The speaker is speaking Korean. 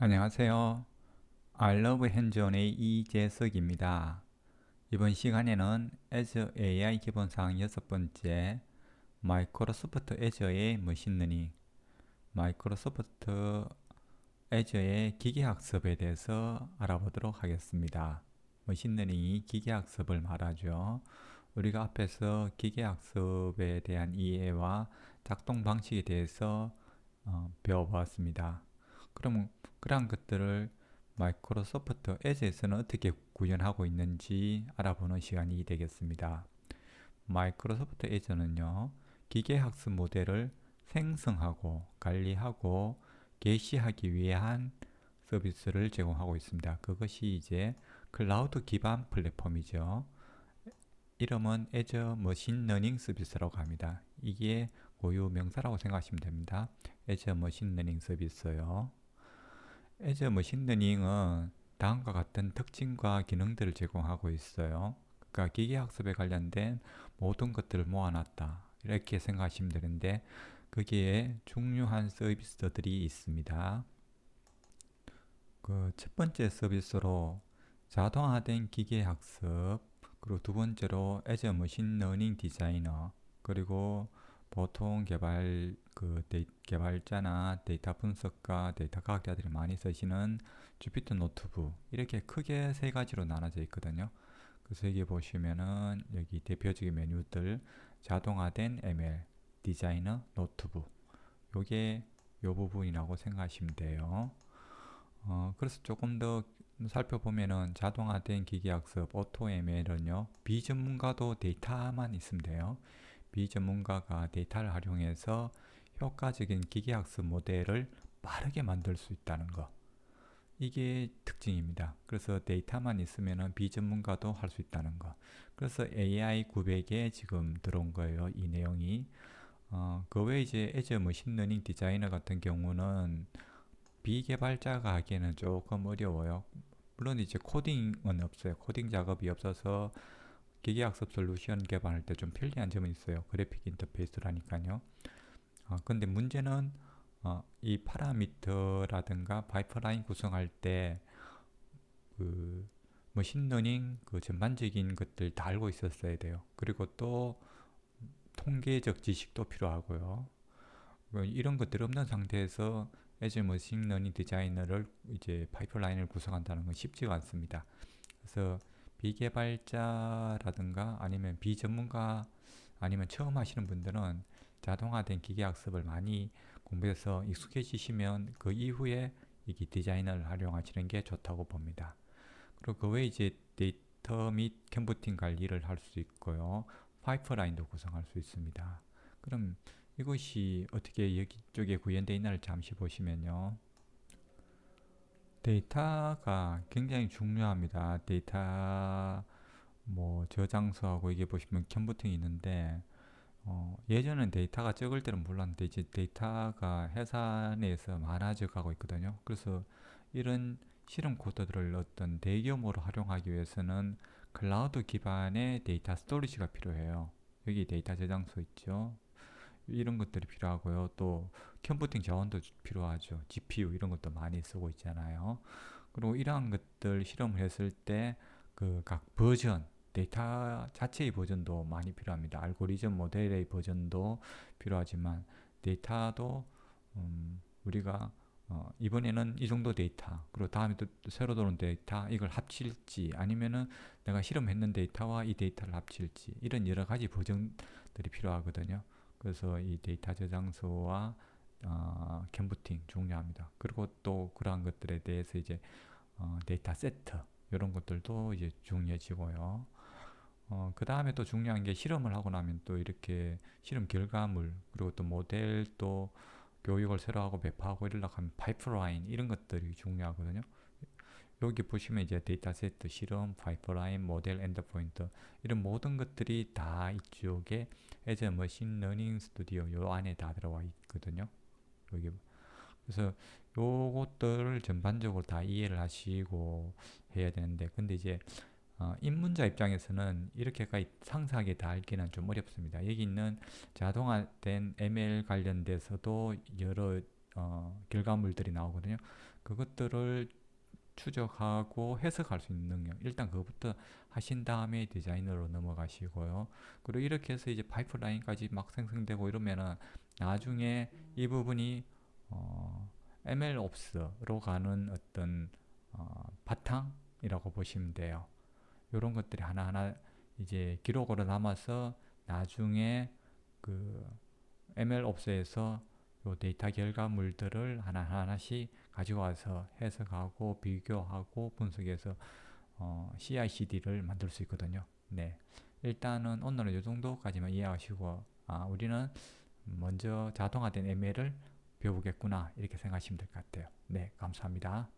안녕하세요. I love 핸즈온의 이재석입니다. 이번 시간에는 Azure AI 기본사항 여섯 번째 마이크로소프트 애저의 머신러닝 마이크로소프트 애저의 기계학습에 대해서 알아보도록 하겠습니다. 머신러닝이 기계학습을 말하죠. 우리가 앞에서 기계학습에 대한 이해와 작동 방식에 대해서 어, 배워보았습니다. 그럼 그러한 것들을 마이크로소프트 에즈에서는 어떻게 구현하고 있는지 알아보는 시간이 되겠습니다. 마이크로소프트 에즈는요, 기계학습 모델을 생성하고 관리하고 게시하기 위한 서비스를 제공하고 있습니다. 그것이 이제 클라우드 기반 플랫폼이죠. 이름은 Azure 머신 러닝 서비스라고 합니다. 이게 고유 명사라고 생각하시면 됩니다. Azure 머신 러닝 서비스요. Azure 머신 러닝은 다음과 같은 특징과 기능들을 제공하고 있어요. 그러니까 기계학습에 관련된 모든 것들을 모아놨다. 이렇게 생각하시면 되는데 거기에 중요한 서비스들이 있습니다. 그 첫 번째 서비스로 자동화된 기계학습 그리고 두 번째로 Azure 머신 러닝 디자이너 그리고 보통 개발 그 데이, 개발자나 데이터 분석가, 데이터 과학자들이 많이 쓰시는 주피터 노트북 이렇게 크게 세 가지로 나눠져 있거든요. 그래서 여기 보시면은 여기 대표적인 메뉴들 자동화된 ML, 디자이너, 노트북 요게 요 부분이라고 생각하시면 돼요. 어, 그래서 조금 더 살펴보면은 자동화된 기계학습 오토 ML은요 비전문가도 데이터만 있으면 돼요. 비전문가가 데이터를 활용해서 효과적인 기계학습 모델을 빠르게 만들 수 있다는 것. 이게 특징입니다. 그래서 데이터만 있으면 비전문가도 할 수 있다는 것. 그래서 AI 900에 지금 들어온 거예요. 이 내용이. 어, 그 외에 이제 애저 머신러닝 디자이너 같은 경우는 비개발자가 하기에는 조금 어려워요. 물론 이제 코딩은 없어요. 코딩 작업이 없어서 기계학습 솔루션 개발할 때 좀 편리한 점은 있어요. 그래픽 인터페이스라니까요. 어, 근데 문제는 어, 이 파라미터라든가 파이프라인 구성할 때 그 머신러닝 그 전반적인 것들 다 알고 있었어야 돼요. 그리고 또 통계적 지식도 필요하고요. 뭐 이런 것들 없는 상태에서 애즈 머신러닝 디자이너를 이제 파이프라인을 구성한다는 건 쉽지가 않습니다. 그래서 비개발자라든가 아니면 비전문가 아니면 처음 하시는 분들은 자동화된 기계학습을 많이 공부해서 익숙해지시면 그 이후에 이게 디자인을 활용하시는 게 좋다고 봅니다. 그리고 그 외에 이제 데이터 및 컴퓨팅 관리를 할 수 있고요. 파이프라인도 구성할 수 있습니다. 그럼 이것이 어떻게 여기 쪽에 구현되어 있나를 잠시 보시면요. 데이터가 굉장히 중요합니다. 데이터 뭐 저장소하고 이게 보시면 컴퓨팅이 있는데 어, 예전엔 데이터가 적을 때는 몰랐는데 이제 데이터가 회사 내에서 많아져 가고 있거든요. 그래서 이런 실험 코드들을 어떤 대규모로 활용하기 위해서는 클라우드 기반의 데이터 스토리지가 필요해요. 여기 데이터 저장소 있죠. 이런 것들이 필요하고요. 또 컴퓨팅 자원도 필요하죠. GPU 이런 것도 많이 쓰고 있잖아요. 그리고 이러한 것들 실험을 했을 때 그 각 버전 데이터 자체의 버전도 많이 필요합니다. 알고리즘 모델의 버전도 필요하지만 데이터도 음 우리가 어 이번에는 이 정도 데이터 그리고 다음에 또 새로 들어온 데이터 이걸 합칠지 아니면은 내가 실험했는 데이터와 이 데이터를 합칠지 이런 여러 가지 버전들이 필요하거든요. 그래서 이 데이터 저장소와 어, 컴퓨팅 중요합니다. 그리고 또 그러한 것들에 대해서 이제 어, 데이터 세트 이런 것들도 이제 중요해지고요. 어, 그 다음에 또 중요한 게 실험을 하고 나면 또 이렇게 실험 결과물 그리고 또 모델 또 교육을 새로 하고 배포하고 이러려고 하면 파이프라인 이런 것들이 중요하거든요. 여기 보시면 이제 데이터 세트, 실험, 파이프라인, 모델, 엔더포인트 이런 모든 것들이 다 이쪽에 애저 머신 러닝 스튜디오 요 안에 다 들어와 있거든요. 여기 그래서 요것들을 전반적으로 다 이해를 하시고 해야 되는데 근데 이제 어, 입문자 입장에서는 이렇게까지 상세하게 다 알기는 좀 어렵습니다. 여기 있는 자동화된 ML 관련돼서도 여러 어, 결과물들이 나오거든요. 그것들을 추적하고 해석할 수 있는 능력. 일단 그것부터 하신 다음에 디자인으로 넘어가시고요. 그리고 이렇게 해서 이제 파이프라인까지 막 생성되고 이러면은 나중에 이 부분이 어, ML 옵스로 가는 어떤 어, 바탕이라고 보시면 돼요. 이런 것들이 하나하나 이제 기록으로 남아서 나중에 그 ML 옵스에서 요 데이터 결과물들을 하나하나씩 가지고 와서 해석하고 비교하고 분석해서 어, CI/CD를 만들 수 있거든요. 네, 일단은 오늘은 이 정도까지만 이해하시고 아, 우리는 먼저 자동화된 ML을 배우겠구나 이렇게 생각하시면 될 것 같아요. 네, 감사합니다.